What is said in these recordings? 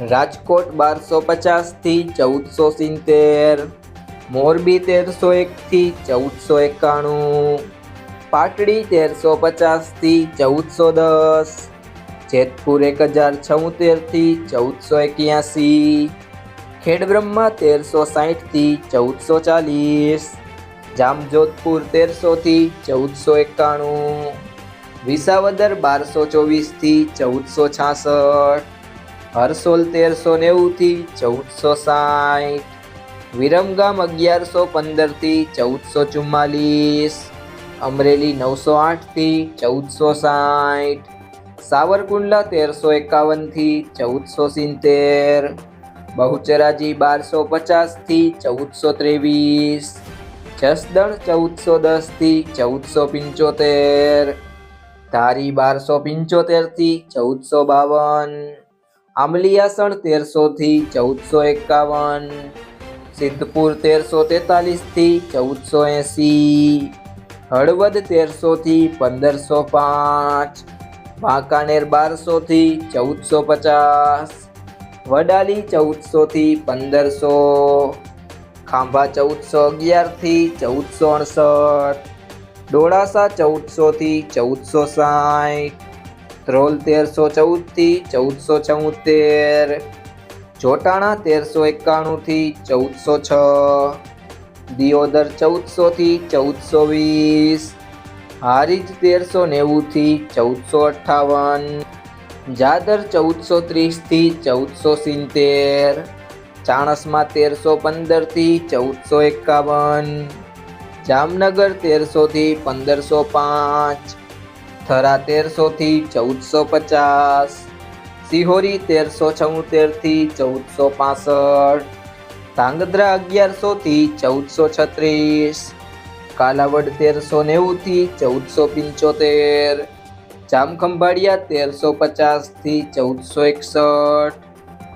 રાજકોટ બારસો પચાસથી ચૌદસો સિત્તેર, મોરબી તેરસો એકથી ચૌદસો એકાણું, પાટડી તેરસો પચાસથી ચૌદસો દસ, જેતપુર એક હજાર છોતેરથી ચૌદસો એક્યાસી, ખેડબ્રહ્મા તેરસો સાહીઠથી ચૌદસો ચાલીસ, જામજોધપુર તેરસોથી ચૌદસો એકાણું, વિસાવદર બારસો ચોવીસથી ચૌદસો છાસઠ હરસોલ તેરસો નેવુંથી ચૌદસો સાઠ. વિરમગામ અગિયારસો પંદરથી ચૌદસો ચુમ્માલીસ. અમરેલી નવસો આઠથી ચૌદસો સાઠ. સાવરકુંડલા તેરસો એકાવનથી ચૌદસો સિત્તેર. બહુચરાજી બારસો પચાસથી ચૌદસો ત્રેવીસ. જસદણ ચૌદસો દસથી ચૌદસો પંચોતેર. ધારી બારસો પંચોતેરથી ચૌદસો બાવન. આંબલિયાસણ તેરસોથી ચૌદસો એકાવન. સિદ્ધપુર તેરસો તેતાલીસથી ચૌદસો એંસી. હળવદ તેરસોથી પંદરસો પાંચ. વાંકાનેર બારસોથી ચૌદસો પચાસ. વડાલી ચૌદસોથી પંદરસો. ખાંભા ચૌદસો અગિયારથી ચૌદસો અડસઠ. ડોળાસા ચૌદસોથી ચૌદસો સાઠ. ધ્રોલ તેરસો ચૌદથી ચૌદસો ચૌતેર જોટાણા તેરસો એકાણુંથી ચૌદસો છ, દિયોદર ચૌદસોથી ચૌદસો વીસ, હારીજ તેરસો નેવુંથી ચૌદસો અઠ્ઠાવન, જાદર ચૌદસો ત્રીસથી ચૌદસો સિત્તેર, ચાણસમાં તેરસો પંદરથી ચૌદસો એકાવન, જામનગર તેરસોથી પંદરસો પાંચ થરા તેરસોથી ચૌદસો પચાસ. સિહોરી તેરસો છોતેરથી ચૌદસો પાસઠ. ધાંગધ્રા અગિયારસોથી ચૌદસો છત્રીસ. કાલાવડ તેરસો નેવુંથી ચૌદસો પંચોતેર. જામખંભાળિયા તેરસો પચાસથી ચૌદસો એકસઠ.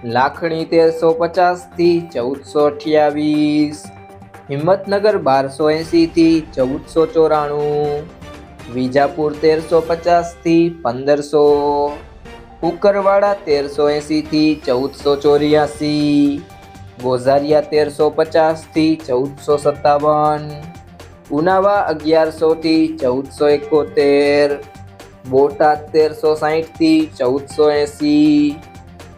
લાખણી તેરસો પચાસથી ચૌદસો અઠ્યાવીસ. હિંમતનગર બારસો એંસીથી ચૌદસો ચોરાણું. વિજાપુર તેરસો પચાસથી પંદરસો. કુકરવાડા તેરસો એંસીથી ચૌદસો ચોર્યાસી. ગોઝારિયા તેરસો પચાસથી ચૌદસો સત્તાવન. ઉનાવા અગિયારસોથી ચૌદસો એકોતેર. બોટાદ તેરસો સાહીઠથી ચૌદસો એંસી.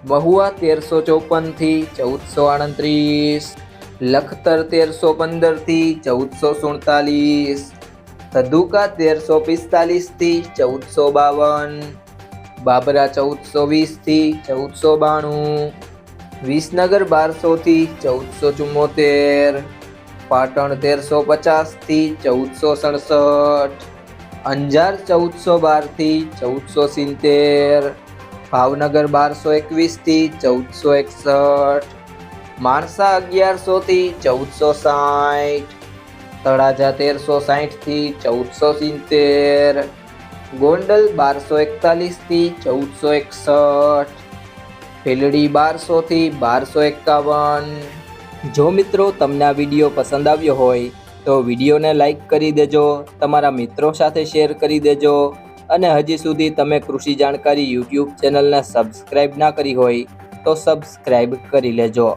મહુવા તેરસો ચોપનથી ચૌદસો આડત્રીસ. લખતર તેરસો પંદરથી ચૌદસો સુડતાલીસ. ધધુકા તેરસો પિસ્તાલીસથી ચૌદસો બાવન, બાબરા ચૌદસો વીસથી ચૌદસો બાણું, વિસનગર બારસોથી ચૌદસો ચુમ્મોતેર, પાટણ તેરસો પચાસથી ચૌદસો સડસઠ, અંજાર ચૌદસો બારથી ચૌદસો સિત્તેર, ભાવનગર બારસો એકવીસથી ચૌદસો એકસઠ, માણસા અગિયારસોથી ચૌદસો સાઠ તળાજા તેરસો સાહીઠથી ચૌદસો સિત્તેર. ગોંડલ બારસો એકતાલીસથી ચૌદસો એકસઠ. ફેલડી બારસોથી બારસો એકાવન. જો મિત્રો તમને આ વીડિયો પસંદ આવ્યો હોય, તો વિડીયોને લાઈક કરી દેજો, તમારા મિત્રો સાથે શેર કરી દેજો, અને હજી સુધી તમે કૃષિ જાણકારી યુટ્યુબ ચેનલને સબસ્ક્રાઈબ ના કરી હોય, તો સબસ્ક્રાઈબ કરી લેજો.